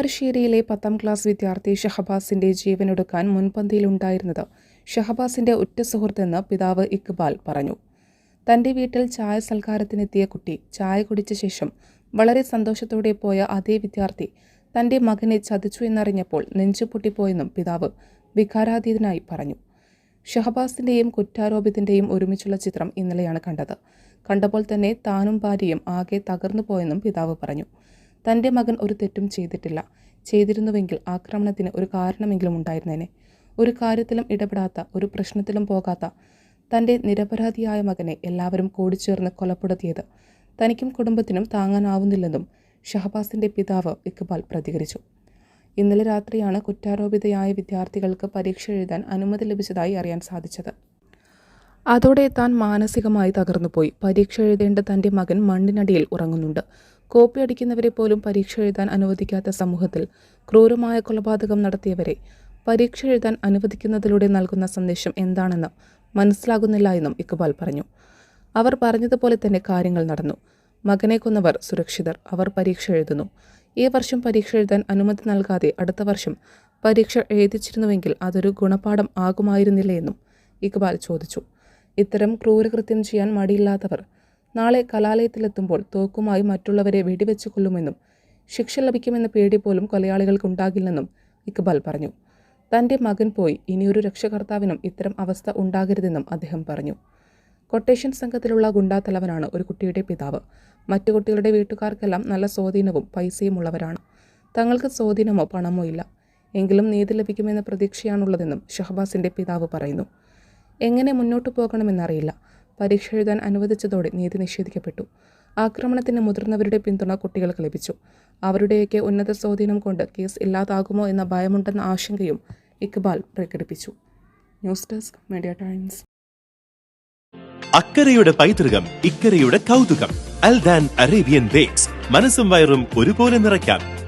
താമരശ്ശേരിയിലെ പത്താം ക്ലാസ് വിദ്യാർത്ഥി ഷഹബാസിന്റെ ജീവനൊടുക്കാൻ മുൻപന്തിയിലുണ്ടായിരുന്നത് ഷഹബാസിന്റെ ഉറ്റ സുഹൃത്തെന്ന് പിതാവ് ഇക്ബാൽ പറഞ്ഞു. തന്റെ വീട്ടിൽ ചായ സൽക്കാരത്തിനെത്തിയ കുട്ടി ചായ കുടിച്ച ശേഷം വളരെ സന്തോഷത്തോടെ പോയ അതേ വിദ്യാർത്ഥി തന്റെ മകനെ ചതിച്ചു എന്നറിഞ്ഞപ്പോൾ നെഞ്ചു പൊട്ടിപ്പോയെന്നും പിതാവ് വികാരാതീതനായി പറഞ്ഞു. ഷഹബാസിന്റെയും കുറ്റാരോപിതന്റെയും ഒരുമിച്ചുള്ള ചിത്രം ഇന്നലെയാണ് കണ്ടത്. കണ്ടപ്പോൾ തന്നെ താനും ഭാര്യയും ആകെ തകർന്നു പോയെന്നും പിതാവ് പറഞ്ഞു. തന്റെ മകൻ ഒരു തെറ്റും ചെയ്തിട്ടില്ല. ചെയ്തിരുന്നുവെങ്കിൽ ആക്രമണത്തിന് ഒരു കാരണമെങ്കിലും ഉണ്ടായിരുന്നേനെ. ഒരു കാര്യത്തിലും ഇടപെടാത്ത ഒരു പ്രശ്നത്തിലും പോകാത്ത തന്റെ നിരപരാധിയായ മകനെ എല്ലാവരും കൂടിച്ചേർന്ന് കൊലപ്പെടുത്തിയത് തനിക്കും കുടുംബത്തിനും താങ്ങാനാവുന്നില്ലെന്നും ഷഹബാസിന്റെ പിതാവ് ഇക്ബാൽ പ്രതികരിച്ചു. ഇന്നലെ രാത്രിയാണ് കുറ്റാരോപിതയായ വിദ്യാർത്ഥികൾക്ക് പരീക്ഷ എഴുതാൻ അനുമതി ലഭിച്ചതായി അറിയാൻ സാധിച്ചത്. അതോടെ താൻ മാനസികമായി തകർന്നുപോയി. പരീക്ഷ എഴുതേണ്ട തന്റെ മകൻ മണ്ണിനടിയിൽ ഉറങ്ങുന്നുണ്ട്. കോപ്പി അടിക്കുന്നവരെ പോലും പരീക്ഷ എഴുതാൻ അനുവദിക്കാത്ത സമൂഹത്തിൽ ക്രൂരമായ കൊലപാതകം നടത്തിയവരെ പരീക്ഷ എഴുതാൻ അനുവദിക്കുന്നതിലൂടെ നൽകുന്ന സന്ദേശം എന്താണെന്ന് മനസ്സിലാകുന്നില്ല എന്നും ഇക്ബാൽ പറഞ്ഞു. അവർ പറഞ്ഞതുപോലെ തന്നെ കാര്യങ്ങൾ നടന്നു. മകനെ കൊന്നവർ സുരക്ഷിതർ അവർ പരീക്ഷ എഴുതുന്നു. ഈ വർഷം പരീക്ഷ എഴുതാൻ അനുമതി നൽകാതെ അടുത്ത വർഷം പരീക്ഷ എഴുതിച്ചിരുന്നുവെങ്കിൽ അതൊരു ഗുണപാഠം ആകുമായിരുന്നില്ലേ എന്നും ഇക്ബാൽ ചോദിച്ചു. ഇത്തരം ക്രൂരകൃത്യം ചെയ്യാൻ മടിയില്ലാത്തവർ നാളെ കലാലയത്തിലെത്തുമ്പോൾ തോക്കുമായി മറ്റുള്ളവരെ വെടിവെച്ച് കൊല്ലുമെന്നും ശിക്ഷ ലഭിക്കുമെന്ന പേടി പോലും കൊലയാളികൾക്കുണ്ടാകില്ലെന്നും ഇക്ബാൽ പറഞ്ഞു. തന്റെ മകൻ പോയി ഇനിയൊരു രക്ഷകർത്താവിനും ഇത്തരം അവസ്ഥ ഉണ്ടാകരുതെന്നും അദ്ദേഹം പറഞ്ഞു. കൊട്ടേഷൻ സംഘത്തിലുള്ള ഗുണ്ടാത്തലവനാണ് ഒരു കുട്ടിയുടെ പിതാവ്. മറ്റു കുട്ടികളുടെ വീട്ടുകാർക്കെല്ലാം നല്ല സ്വാധീനവും പൈസയും ഉള്ളവരാണ്. തങ്ങൾക്ക് സ്വാധീനമോ പണമോ ഇല്ല. എങ്കിലും നീതി ലഭിക്കുമെന്ന പ്രതീക്ഷയാണുള്ളതെന്നും ഷഹബാസിന്റെ പിതാവ് പറയുന്നു. എങ്ങനെ മുന്നോട്ടു പോകണമെന്നറിയില്ല. പരീക്ഷ എഴുതാൻ അനുവദിച്ചതോടെ നീതി നിഷേധിക്കപ്പെട്ടു. ആക്രമണത്തിന് മുതിർന്നവരുടെ പിന്തുണ കുട്ടികൾക്ക് ലഭിച്ചു. അവരുടെയൊക്കെ ഉന്നത സ്വാധീനം കൊണ്ട് കേസ് ഇല്ലാതാകുമോ എന്ന ഭയമുണ്ടെന്ന ആശങ്കയും ഇക്ബാൽ പ്രകടിപ്പിച്ചു. News desk media times. അക്കരയുടെ പൈതൃകം ഇക്കരയുടെ കൗതുകം. Aldan Arabian bakes. മനസ്സും വയറും ഒരുപോലെ നിറയ്ക്കാം.